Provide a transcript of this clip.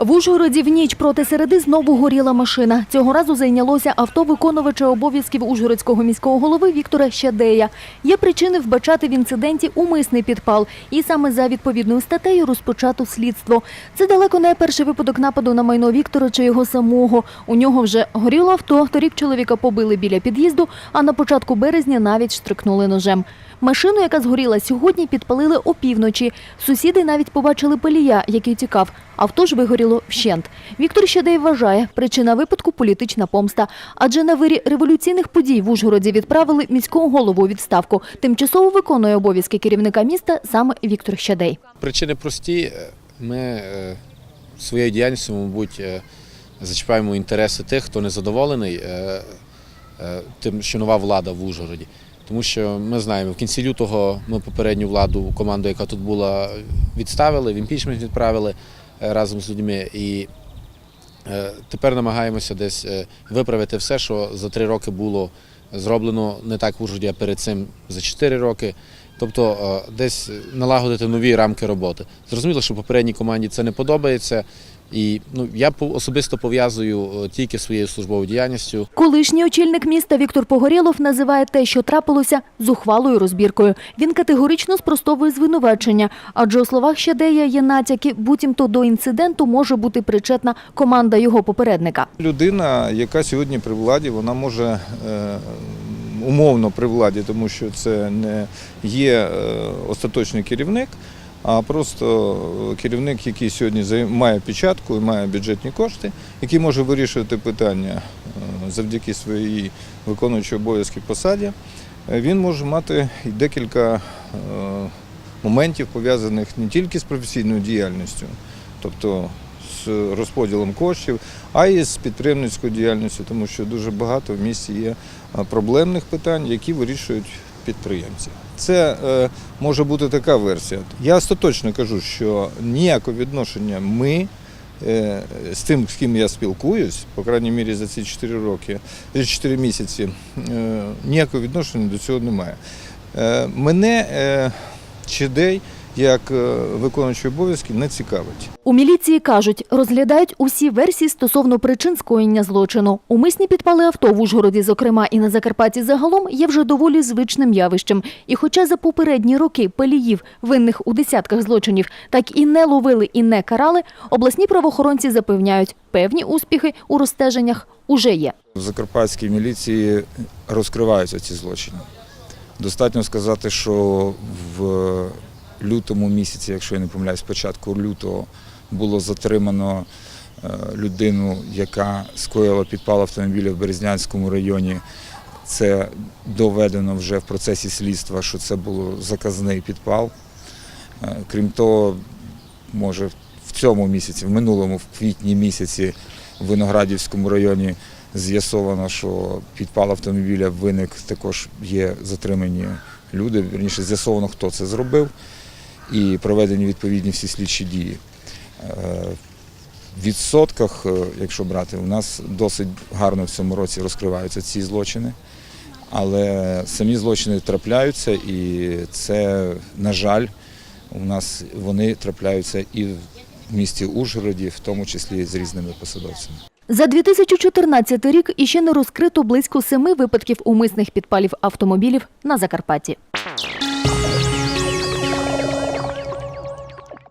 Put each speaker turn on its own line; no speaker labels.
В Ужгороді в ніч проти середи знову горіла машина. Цього разу зайнялося авто виконувача обов'язків Ужгородського міського голови Віктора Щадея. Є причини вбачати в інциденті умисний підпал. І саме за відповідною статтею розпочато слідство. Це далеко не перший випадок нападу на майно Віктора чи його самого. У нього вже горіло авто. Торік чоловіка побили біля під'їзду, а на початку березня навіть штрикнули ножем. Машину, яка згоріла сьогодні, підпалили опівночі. Сусіди навіть побачили палія, який тікав. Авто ж вигоріло вщент. Віктор Щадей вважає, причина випадку – політична помста. Адже на вирі революційних подій в Ужгороді відправили міського голову відставку. Тимчасово виконує обов'язки керівника міста саме Віктор Щадей.
Причини прості. Ми е, своєю діяльністю, мабуть, е, зачіпаємо інтереси тих, хто не задоволений е, тим, що нова влада в Ужгороді. Тому що ми знаємо, в кінці лютого ми попередню владу, команду, яка тут була, відставили, в імпічмент відправили разом з людьми. І е, тепер намагаємося десь е, виправити все, що за три роки було зроблено не так в Ужгороді, а перед цим за чотири роки. Тобто е, десь налагодити нові рамки роботи. Зрозуміло, що попередній команді це не подобається. І ну, я по- особисто пов'язую е, тільки своєю службовою діяльністю.
Колишній очільник міста Віктор Погорєлов називає те, що трапилося, зухвалою розбіркою. Він категорично спростовує звинувачення, адже у словах Щадея є натяки, буцімто до інциденту може бути причетна команда його попередника.
Людина, яка сьогодні при владі, вона може е, умовно при владі, тому що це не є е, остаточний керівник, а просто керівник, який сьогодні має печатку і має бюджетні кошти, який може вирішувати питання е, завдяки своїй виконуючій обов'язки посаді. Е, Він може мати декілька е, моментів пов'язаних не тільки з професійною діяльністю, тобто з розподілом коштів, а й з підприємницькою діяльністю, тому що дуже багато в місті є е, проблемних питань, які вирішують підприємці. Це е, може бути така версія. Я остаточно кажу, що ніякого відношення ми. е, З тим, з ким я спілкуюсь, по крайній мірі за ці 4 роки, за 4 місяці, е, ніякого відношення до цього немає. Е, Мене е, Чедей, як е, виконуючий обов'язки, не цікавить.
У міліції кажуть, розглядають усі версії стосовно причин скоєння злочину. Умисні підпали авто в Ужгороді, зокрема, і на Закарпатті загалом є вже доволі звичним явищем. І хоча за попередні роки паліїв, винних у десятках злочинів, так і не ловили і не карали, обласні правоохоронці запевняють, певні успіхи у розстеженнях уже є.
В закарпатській міліції розкриваються ці злочини. Достатньо сказати, що в лютому місяці, якщо я не помиляюсь, початку лютого було затримано е, людину, яка скоїла підпал автомобіля в Березнянському районі. Це доведено вже в процесі слідства, що це було заказний підпал. Е, Крім того, може в цьому місяці, в минулому, в квітні місяці в Виноградівському районі з'ясовано, що підпал автомобіля виник, також є затримані люди. Вірніше, з'ясовано, хто це зробив, і проведені відповідні всі слідчі дії. Е, В відсотках, е, якщо брати, у нас досить гарно в цьому році розкриваються ці злочини, але самі злочини трапляються, і це, на жаль, у нас вони трапляються і в місті Ужгороді, в тому числі з різними посадовцями.
За 2014 рік іще не розкрито близько семи випадків умисних підпалів автомобілів на Закарпатті.